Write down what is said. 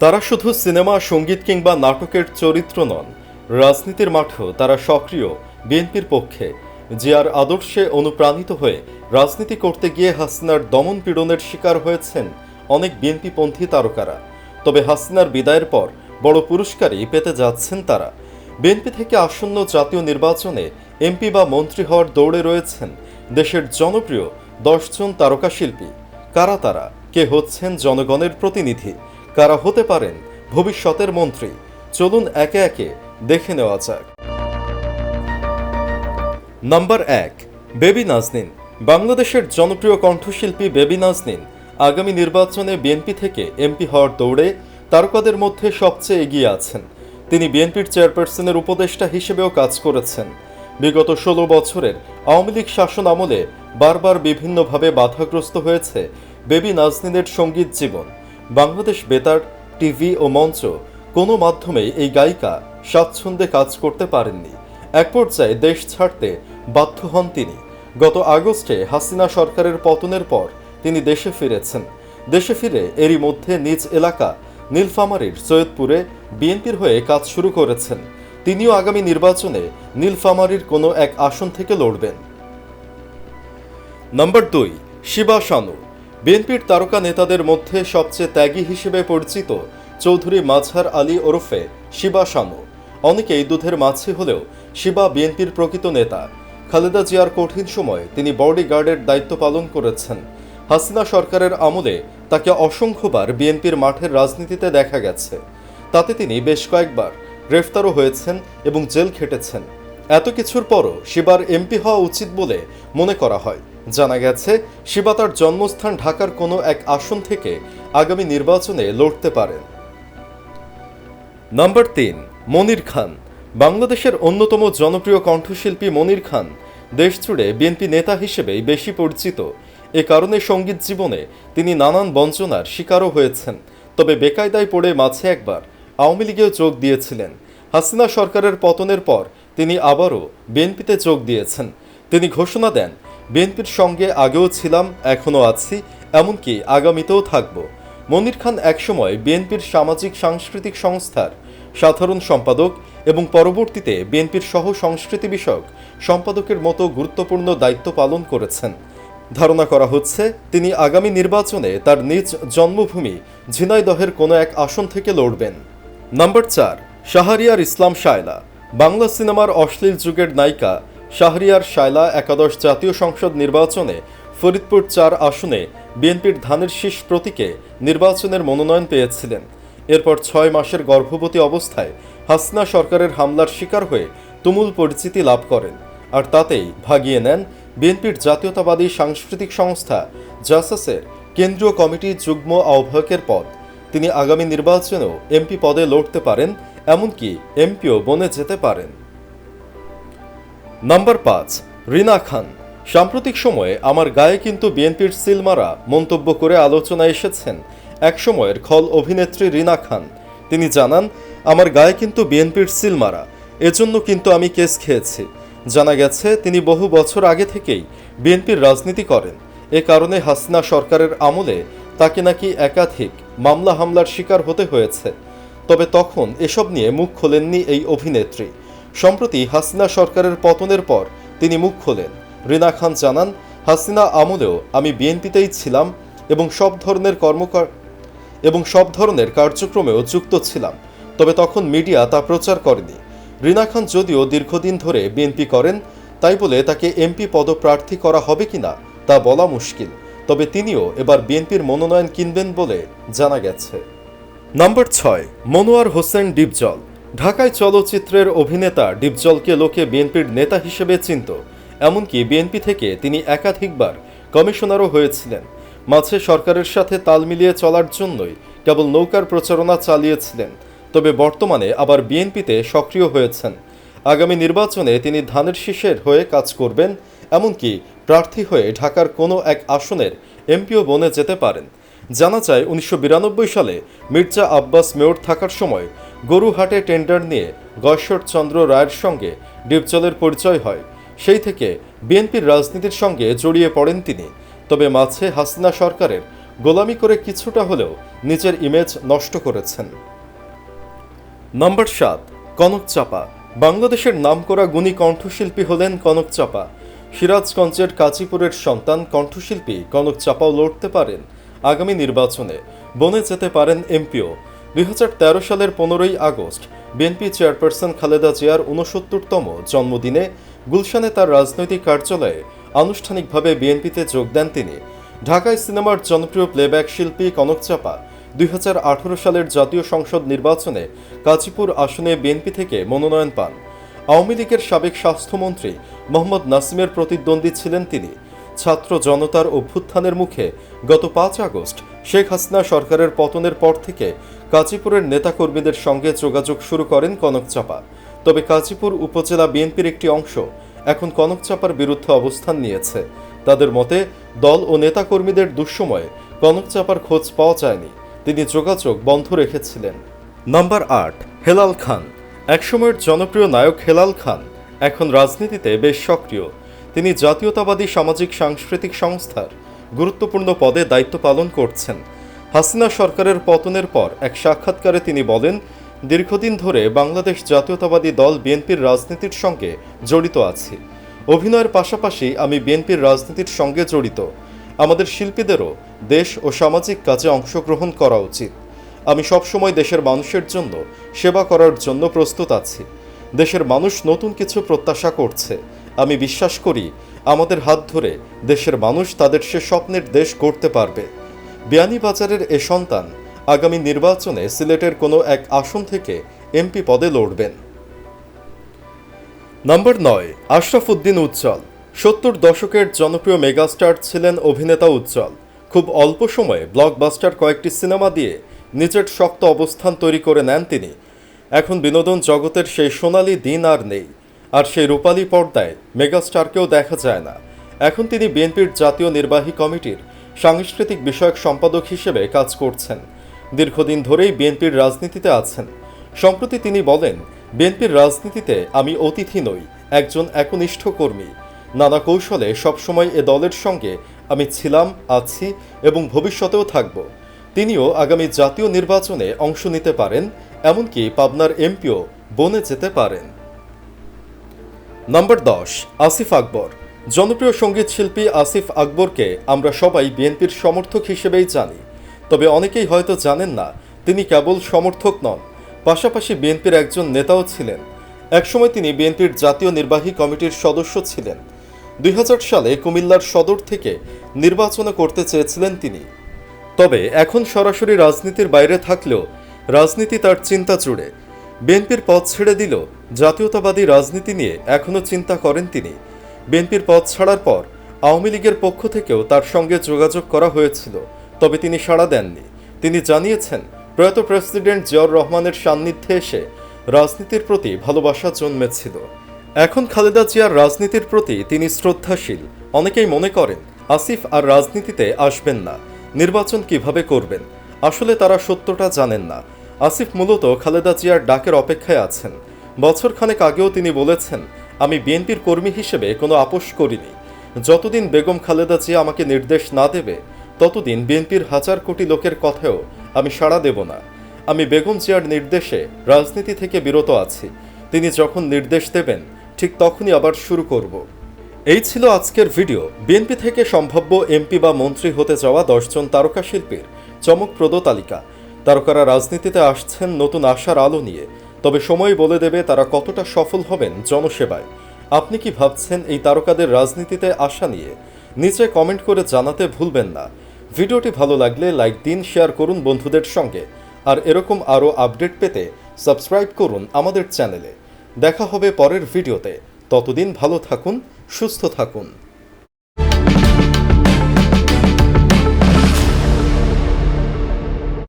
তারা শুধু সিনেমা, সংগীত কিংবা নাটকের চরিত্র নন। রাজনীতির মাঠেও তারা সক্রিয় বিএনপির পক্ষে। জিয়ার আদর্শে অনুপ্রাণিত হয়ে রাজনীতি করতে গিয়ে হাসিনার দমন পীড়নের শিকার হয়েছেন অনেক বিএনপিপন্থী তারকারা। তবে হাসিনার বিদায়ের পর বড় পুরস্কারই পেতে যাচ্ছেন তারা। বিএনপি থেকে আসন্ন জাতীয় নির্বাচনে এমপি বা মন্ত্রী হওয়ার দৌড়ে রয়েছেন দেশের জনপ্রিয় দশজন তারকা শিল্পী কারা তারা? কে হচ্ছেন জনগণের প্রতিনিধি? কারা হতে পারেন ভবিষ্যতের মন্ত্রী। চলুন একে একে দেখে নেওয়া যাক। নাম্বার এক, বেবি নাজনীন। বাংলাদেশের জনপ্রিয় কণ্ঠশিল্পী বেবি নাজনীন আগামী নির্বাচনে বিএনপি থেকে এমপি হওয়ার দৌড়ে তারকাদের মধ্যে সবচেয়ে এগিয়ে আছেন। তিনি বিএনপির চেয়ারপারসনের উপদেষ্টা হিসেবেও কাজ করেছেন। বিগত ষোলো বছরের আওয়ামী লীগ শাসন আমলে বারবার বিভিন্নভাবে বাধাগ্রস্ত হয়েছে বেবি নাজনীনের সংগীত জীবন। বাংলাদেশ বেতার, টিভি ও মঞ্চ কোনো মাধ্যমেই এই গায়িকা স্বাচ্ছন্দ্যে কাজ করতে পারেননি। এক পর্যায়ে দেশ ছাড়তে বাধ্য হন তিনি। গত আগস্টে হাসিনা সরকারের পতনের পর তিনি দেশে ফিরেছেন। দেশে ফিরে এরই মধ্যে নিজ এলাকা নীলফামারীর সৈয়দপুরে বিএনপির হয়ে কাজ শুরু করেছেন। তিনিও আগামী নির্বাচনে নীলফামারীর কোনো এক আসন থেকে লড়বেন। নম্বর দুই, শিবা শানু বিএনপির তারকা নেতাদের মধ্যে সবচেয়ে ত্যাগী হিসেবে পরিচিত চৌধুরী মাঝহার আলী ওরফে শিবা শানু অনেকেই দুধের মাছি হলেও শিবা বিএনপির প্রকৃত নেতা। খালেদা জিয়ার কঠিন সময়ে তিনি বডি গার্ডের দায়িত্ব পালন করেছেন। হাসিনা সরকারের আমলে তাকে অসংখ্যবার বিএনপির মাঠের রাজনীতিতে দেখা গেছে। তাতে তিনি বেশ কয়েকবার গ্রেফতারও হয়েছেন এবং জেল খেটেছেন। এত কিছুর পরও শিবার এমপি হওয়া উচিত বলে মনে করা হয়। জানা গেছে, শিবা তার জন্মস্থান ঢাকার কোনো এক আসন থেকে আগামী নির্বাচনে লড়তে পারেন। নাম্বার তিন, মনির খান। বাংলাদেশের অন্যতম জনপ্রিয় কণ্ঠশিল্পী মনির খান দেশ জুড়ে বিএনপি নেতা হিসেবেই বেশি পরিচিত। এ কারণে সংগীত জীবনে তিনি নানান বঞ্চনার শিকারও হয়েছেন। তবে বেকায়দায় পড়ে মাঝে একবার আওয়ামী লীগেও যোগ দিয়েছিলেন। হাসিনা সরকারের পতনের পর তিনি আবারও বিএনপিতে যোগ দিয়েছেন। তিনি ঘোষণা দেন, বিএনপির সঙ্গে আগেও ছিলাম, এখনও আছি, এমনকি আগামীতেও থাকব। মনির খান একসময় বিএনপির সামাজিক সাংস্কৃতিক সংস্থার সাধারণ সম্পাদক এবং পরবর্তীতে বিএনপির সহ সংস্কৃতি বিষয়ক সম্পাদকের মতো গুরুত্বপূর্ণ দায়িত্ব পালন করেছেন। ধারণা করা হচ্ছে, তিনি আগামী নির্বাচনে তার নিজ জন্মভূমি ঝিনাইদহের কোনো এক আসন থেকে লড়বেন। নাম্বার চার, শাহরিয়ার ইসলাম শায়লা, বাংলা সিনেমার অশ্লীল যুগের নায়িকা শাহরিয়ার শায়লা একাদশ জাতীয় সংসদ নির্বাচনে ফরিদপুর চার আসনে বিএনপির ধানের শীষ প্রতীকে নির্বাচনের মনোনয়ন পেয়েছিলেন। এরপর ছয় মাসের গর্ভবতী অবস্থায় হাসনা সরকারের হামলার শিকার হয়ে তুমুল পরিচিতি লাভ করেন। আর তাতেই ভাগিয়ে নেন বিএনপির জাতীয়তাবাদী সাংস্কৃতিক সংস্থা জাসাসের কেন্দ্রীয় কমিটির যুগ্ম আহ্বায়কের পদ। তিনি আগামী নির্বাচনেও এমপি পদে লড়তে পারেন, এমনকি এমপিও বনে যেতে পারেন। নাম্বার পাঁচ, রিনা খান। সাম্প্রতিক সময়ে আমার গায়ে কিন্তু বিএনপির সিলমারা মন্তব্য করে আলোচনায় এসেছেন একসময়ের খল অভিনেত্রী রিনা খান। তিনি জানান, আমার গায়ে কিন্তু বিএনপির সিলমারা, এজন্য কিন্তু আমি কেস খেয়েছি। জানা গেছে, তিনি বহু বছর আগে থেকেই বিএনপির রাজনীতি করেন। এ কারণে হাসিনা সরকারের আমলে তাকে নাকি একাধিক মামলা হামলার শিকার হতে হয়েছে। তবে তখন এসব নিয়ে মুখ খোলেননি এই অভিনেত্রী। সম্প্রতি হাসিনা সরকারের পতনের পর তিনি মুখ খোলেন। রিনা খান জানান, হাসিনা আমলেও আমি বিএনপিতেই ছিলাম এবং সব ধরনের কর্মকার, এবং সব ধরনের কার্যক্রমেও যুক্ত ছিলাম। তবে তখন মিডিয়া তা প্রচার করেনি। রিনা খান যদিও দীর্ঘদিন ধরে বিএনপি করেন, তাই বলে তাকে এমপি পদপ্রার্থী করা হবে কিনা তা বলা মুশকিল। তবে তিনিও এবার বিএনপির মনোনয়ন কিনবেন বলে জানা গেছে। নাম্বার ছয়, মনোয়ার হোসেন ডিপজল। ঢাকায় চলচ্চিত্রের অভিনেতা ডিপজলকে লোকে বিএনপির নেতা হিসেবে চিনত। এমনকি বিএনপি থেকে তিনি একাধিকবার কমিশনারও হয়েছিলেন। মাঝে সরকারের সাথে তাল মিলিয়ে চলার জন্যই কেবল নৌকার প্রচারণা চালিয়েছিলেন। তবে বর্তমানে আবার বিএনপিতে সক্রিয় হয়েছেন। আগামী নির্বাচনে তিনি ধানের শীষের হয়ে কাজ করবেন, এমনকি প্রার্থী হয়ে ঢাকার কোনো এক আসনের এমপিও বনে যেতে পারেন। জানা যায়, উনিশশো বিরানব্বই সালে মির্জা আব্বাস মেয়র থাকার সময় গরুহাটে টেন্ডার নিয়ে চন্দ্র রায়ের সঙ্গে ডিপজলের পরিচয় হয়। সেই থেকে বিএনপির রাজনীতির সঙ্গে জড়িয়ে পড়েন তিনি। তবে মাঝে হাসিনা সরকারের গোলামি করে কিছুটা হলেও নিজের ইমেজ নষ্ট করেছেন। নম্বর সাত, কনক চাপা। বাংলাদেশের নামকরা গুণী কণ্ঠশিল্পী হলেন কনক চাপা। সিরাজগঞ্জের কাজীপুরের সন্তান কণ্ঠশিল্পী কনক চাপাও লড়তে পারেন। আগামী নির্বাচনে বনে যেতে পারেন এমপিও। দুই হাজার তেরো সালের পনেরোই আগস্ট বিএনপি চেয়ারপারসন খালেদা জিয়ার উনসত্তরতম জন্মদিনে গুলশানে তার রাজনৈতিক কার্যালয়ে আনুষ্ঠানিকভাবে বিএনপিতে যোগ দেন তিনি। ঢাকায় সিনেমার জনপ্রিয় প্লেব্যাক শিল্পী কনক চাপা দুই সালের জাতীয় সংসদ নির্বাচনে কাজীপুর আসনে বিএনপি থেকে মনোনয়ন পান। আওয়ামী লীগের সাবেক স্বাস্থ্যমন্ত্রী মোহাম্মদ নাসিমের প্রতিদ্বন্দ্বী ছিলেন তিনি। ছাত্র জনতার অভ্যুত্থানের মুখে গত পাঁচ আগস্ট শেখ হাসিনা সরকারের পতনের পর থেকে কাজীপুরের নেতাকর্মীদের সঙ্গে যোগাযোগ শুরু করেন কনক চাপা তবে কাজীপুর উপজেলা বিএনপির একটি অংশ এখন কনক চাপার বিরুদ্ধে অবস্থান নিয়েছে। তাদের মতে, দল ও নেতাকর্মীদের দুঃসময়ে কনক চাপার খোঁজ পাওয়া যায়নি। তিনি যোগাযোগ বন্ধ রেখেছিলেন। নাম্বার আট, হেলাল খান। একসময়ের জনপ্রিয় নায়ক হেলাল খান এখন রাজনীতিতে বেশ সক্রিয়। তিনি জাতীয়তাবাদী সামাজিক সাংস্কৃতিক সংস্থার গুরুত্বপূর্ণ পদে দায়িত্ব পালন করছেন। হাসিনা সরকারের পতনের পর এক সাক্ষাৎকারে তিনি বলেন, দীর্ঘদিন ধরে বাংলাদেশ জাতীয়তাবাদী দল বিএনপির রাজনীতির সঙ্গে জড়িত আছি। অভিনয়ের পাশাপাশি আমি বিএনপির রাজনীতির সঙ্গে জড়িত। আমাদের শিল্পীদেরও দেশ ও সামাজিক কাজে অংশগ্রহণ করা উচিত। আমি সবসময় দেশের মানুষের জন্য সেবা করার জন্য প্রস্তুত আছি। দেশের মানুষ নতুন কিছু প্রত্যাশা করছে। আমি বিশ্বাস করি, আমাদের হাত ধরে দেশের মানুষ তাদের সে স্বপ্নের দেশ গড়তে পারবে। বিয়ানীবাজারের এ সন্তান আগামী নির্বাচনে সিলেটের কোনো এক আসন থেকে এমপি পদে লড়বেন। নম্বর নয়, আশরাফ উদ্দিন উজ্জ্বল। সত্তর দশকের জনপ্রিয় মেগাস্টার ছিলেন অভিনেতা উজ্জ্বল। খুব অল্প সময়ে ব্লকবাস্টার কয়েকটি সিনেমা দিয়ে নিজের শক্ত অবস্থান তৈরি করে নেন তিনি। এখন বিনোদন জগতের সেই সোনালি দিন আর নেই। আর সেই রূপালী পর্দায় মেগাস্টারকেও দেখা যায় না। এখন তিনি বিএনপির জাতীয় নির্বাহী কমিটির সাংস্কৃতিক বিষয়ক সম্পাদক হিসেবে কাজ করছেন। দীর্ঘদিন ধরেই বিএনপির রাজনীতিতে আছেন। সম্প্রতি তিনি বলেন, বিএনপির রাজনীতিতে আমি অতিথি নই, একজন একনিষ্ঠ কর্মী। নানা কৌশলে সবসময় এ দলের সঙ্গে আমি ছিলাম, আছি এবং ভবিষ্যতেও থাকব। তিনিও আগামী জাতীয় নির্বাচনে অংশ নিতে পারেন, এমনকি পাবনার এমপিও বনে যেতে পারেন। নম্বর দশ, আসিফ আকবর। জনপ্রিয় সংগীত শিল্পী আসিফ আকবরকে আমরা সবাই বিএনপির সমর্থক হিসেবেই জানি। তবে অনেকেই হয়তো জানেন না, তিনি কেবল সমর্থক নন, পাশাপাশি বিএনপির একজন নেতাও ছিলেন। একসময় তিনি বিএনপির জাতীয় নির্বাহী কমিটির সদস্য ছিলেন। দুই হাজার সালে কুমিল্লার সদর থেকে নির্বাচন করতে চেয়েছিলেন তিনি। তবে এখন সরাসরি রাজনীতির বাইরে থাকলেও রাজনীতি তার চিন্তা জুড়ে। বিএনপির পথ ছেড়ে দিল জাতীয়তাবাদী রাজনীতি নিয়ে এখনও চিন্তা করেন তিনি। বিএনপির পথ ছাড়ার পর আওয়ামী লীগের পক্ষ থেকেও তার সঙ্গে যোগাযোগ করা হয়েছিল, তবে তিনি সাড়া দেননি। তিনি জানিয়েছেন, প্রয়াত প্রেসিডেন্ট জিয়াউর রহমানের সান্নিধ্যে এসে রাজনীতির প্রতি ভালোবাসা জন্মেছিল। এখন খালেদা জিয়ার রাজনীতির প্রতি তিনি শ্রদ্ধাশীল। অনেকেই মনে করেন, আসিফ আর রাজনীতিতে আসবেন না, নির্বাচন কীভাবে করবেন? আসলে তারা সত্যটা জানেন না। আসিফ মূলত খালেদা জিয়ার ডাকের অপেক্ষায় আছেন। বছরখানেক আগেও তিনি বলেছেন, আমি বিএনপির কর্মী হিসেবে কোনো আপোষ করিনি। যতদিন বেগম খালেদা জিয়া আমাকে নির্দেশ না দেবে, ততদিন বিএনপির হাজার কোটি লোকের কথাও আমি সাড়া দেব না। আমি বেগম জিয়ার নির্দেশে রাজনীতি থেকে বিরত আছি। তিনি যখন নির্দেশ দেবেন, ঠিক তখনই আবার শুরু করব। এই ছিল আজকের ভিডিও। বিএনপি থেকে সম্ভাব্য এমপি বা মন্ত্রী হতে যাওয়া দশজন তারকা শিল্পীর চমকপ্রদ তালিকা। তারকারা রাজনীতিতে আসছেন নতুন আশার আলো নিয়ে। তবে সময় বলে দেবে তারা কতটা সফল হবেন জনসেবায়। আপনি কি ভাবছেন এই তারকাদের রাজনীতিতে আসা নিয়ে? নিচে কমেন্ট করে জানাতে ভুলবেন না। ভিডিওটি ভালো লাগলে লাইক দিন, শেয়ার করুন বন্ধুদের সঙ্গে। আর এরকম আরও আপডেট পেতে সাবস্ক্রাইব করুন আমাদের চ্যানেলে। দেখা হবে পরের ভিডিওতে। ততদিন ভালো থাকুন, সুস্থ থাকুন।